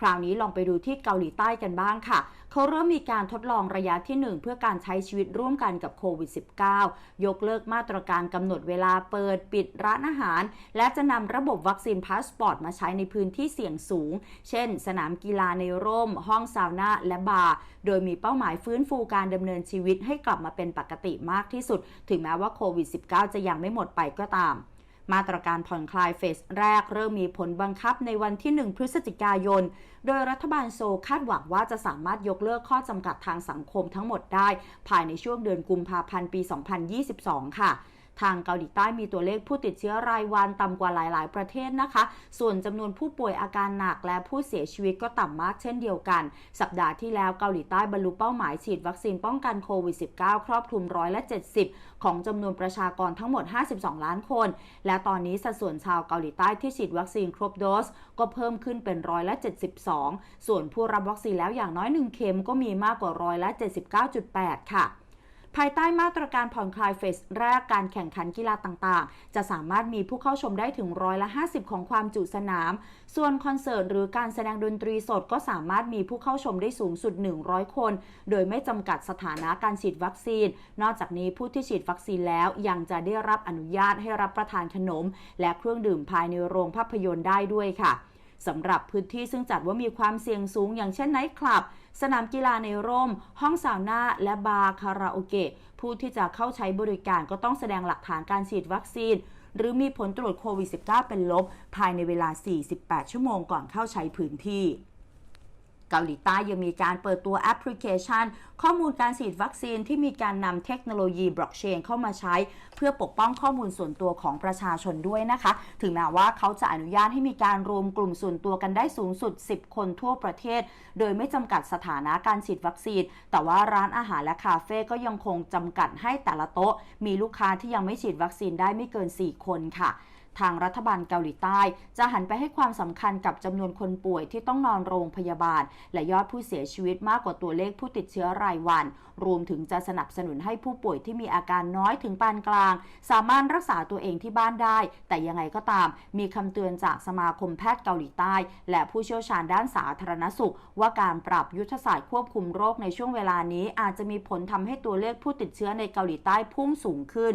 คราวนี้ลองไปดูที่เกาหลีใต้กันบ้างค่ะ เขาเริ่มมีการทดลองระยะที่ 1 เพื่อการใช้ชีวิตร่วมกันกับโควิด -19 ยกเลิกมาตรการกำหนดเวลาเปิดปิดร้านอาหาร และจะนำระบบวัคซีนพาสปอร์ตมาใช้ในพื้นที่เสี่ยงสูง เช่น สนามกีฬาในร่ม ห้องซาวน่าและบาร์ โดยมีเป้าหมายฟื้นฟูการดำเนินชีวิตให้กลับมาเป็นปกติมากที่สุด ถึงแม้ว่าโควิด -19 จะยังไม่หมดไปก็ตาม มาตรการผ่อนคลายเฟสแรกเริ่มมีผลบังคับในวันที่ 1 พฤศจิกายน โดยรัฐบาลโซคาดหวังว่าจะสามารถยกเลิกข้อจำกัดทางสังคมทั้งหมดได้ ภายในช่วงเดือนกุมภาพันธ์ปี 2022 ค่ะ ทางเกาหลีใต้มีตัวเลขผู้ติดเชื้อรายวันต่ำกว่าหลาย ๆ ประเทศนะคะ ส่วนจำนวนผู้ป่วยอาการหนักและผู้เสียชีวิตก็ต่ำมากเช่นเดียวกัน สัปดาห์ที่แล้วเกาหลีใต้บรรลุเป้าหมายฉีดวัคซีนป้องกันโควิด -19 ครอบคลุมร้อยละ 70 ของจำนวนประชากรทั้งหมด 52 ล้านคน และตอนนี้สัดส่วนชาวเกาหลีใต้ที่ฉีดวัคซีนครบโดส ก็เพิ่มขึ้นเป็นร้อยละ 72 ส่วนผู้รับวัคซีนแล้วอย่างน้อย 1 เข็มก็มีมากกว่าร้อยละ 79.8 ค่ะ ภายใต้มาตรการผ่อนคลายเฟสแรกการแข่งขันกีฬาต่างๆ จะสามารถมีผู้เข้าชมได้ถึงร้อยละ 50 ของความจุสนาม ส่วนคอนเสิร์ตหรือการแสดงดนตรีสดก็สามารถมีผู้เข้าชมได้สูงสุด 100 คน โดยไม่จำกัดสถานะการฉีดวัคซีน นอกจากนี้ผู้ที่ฉีดวัคซีนแล้วยังจะได้รับอนุญาตให้รับประทานขนม และเครื่องดื่มภายในโรงภาพยนตร์ได้ด้วยค่ะ สำหรับพื้นที่ซึ่งจัดว่ามีความเสี่ยงสูง อย่างเช่นไนท์คลับ สนามกีฬาในร่ม ห้องสาวน่าและบาร์คาราโอเกะผู้ที่จะเข้าใช้บริการก็ต้องแสดงหลักฐานการฉีดวัคซีน หรือมีผลตรวจโควิด -19 เป็นลบ ภายในเวลา 48 ชั่วโมงก่อนเข้าใช้พื้นที่ เกาหลีใต้ยังมีการเปิดตัวแอปพลิเคชัน ข้อมูลการฉีดวัคซีนที่มีการนำเทคโนโลยีบล็อกเชนเข้ามาใช้ เพื่อปกป้องข้อมูลส่วนตัวของประชาชนด้วยนะคะ ถึงแม้ว่าเขาจะอนุญาตให้มีการรวมกลุ่มส่วนตัวกันได้สูงสุด 10 คนทั่วประเทศ โดยไม่จำกัดสถานะการฉีดวัคซีน แต่ว่าร้านอาหารและคาเฟ่ก็ยังคงจำกัดให้แต่ละโต๊ะ มีลูกค้าที่ยังไม่ฉีดวัคซีนได้ไม่เกิน 4 คนค่ะ ทางรัฐบาลเกาหลีใต้ จะหันไปให้ความสำคัญกับจำนวนคนป่วยที่ต้องนอนโรงพยาบาล และยอดผู้เสียชีวิตมากกว่าตัวเลขผู้ติดเชื้อรายวัน รวมถึงจะสนับสนุนให้ผู้ป่วยที่มีอาการน้อยถึงปานกลาง สามารถรักษาตัวเองที่บ้านได้ แต่ยังไงก็ตาม มีคำเตือนจากสมาคมแพทย์เกาหลีใต้ และผู้เชี่ยวชาญด้านสาธารณสุข ว่าการปรับยุทธศาสตร์ควบคุมโรคในช่วงเวลานี้อาจจะมีผลทำให้ตัวเลขผู้ติดเชื้อในเกาหลีใต้พุ่งสูงขึ้น